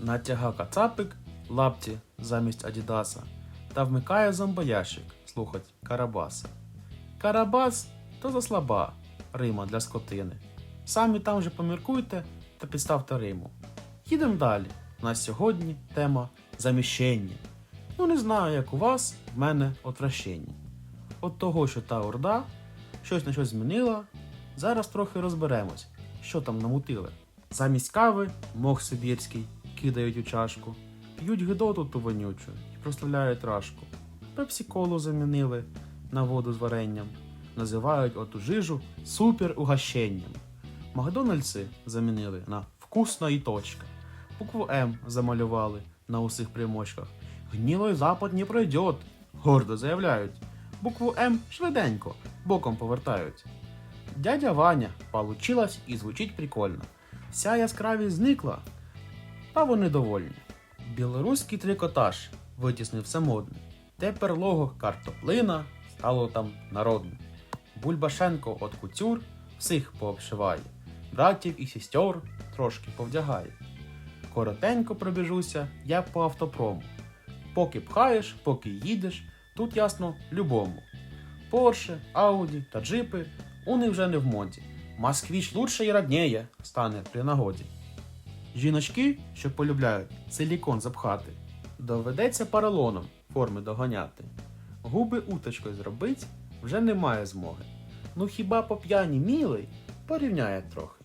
Натяга кацапик лапті замість Адідаса та вмикає зомбоящик слухать Карабаса. Карабас то заслаба, Рима для скотини. Самі там же поміркуйте та підставте Риму. Їдемо далі. У нас сьогодні тема заміщення. Ну не знаю, як у вас, в мене отвращення. От того, що та орда щось на щось змінила, зараз трохи розберемось, що там намутили. Замість кави мох сибірський кидають у чашку, п'ють гидоту ту вонючу і прославляють рашку. Пепсі-колу замінили на воду з варенням, називають оту жижу супер угощенням. Макдональдси замінили на вкусна і точка. Букву М замалювали на усіх примочках. Гнілий запад не пройдет, гордо заявляють. Букву М швиденько, боком повертають. Дядя Ваня получилась і звучить прикольно. Вся яскравість зникла, та вони довольні. Білоруський трикотаж витіснив все модне. Тепер лого картоплина стало там народним. Бульбашенко от кутюр всіх пообшиває, братів і сестер трошки повдягає. Коротенько пробіжуся, я по автопрому. Поки пхаєш, поки їдеш, тут ясно любому. Порше, Ауді та джипи уни вже не в моді. Москвіч лучше і родніє стане при нагоді. Жіночки, що полюбляють силікон запхати, доведеться паралоном форми доганяти. Губи уточкою зробить вже немає змоги. Ну хіба по п'яні мілий порівняє трохи.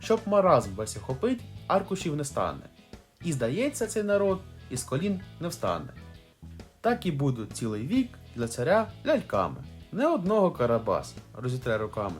Щоб маразм весь охопить, аркушів не стане. І здається, цей народ із колін не встане. Так і буду цілий вік для царя ляльками. Не одного карабас розітре руками.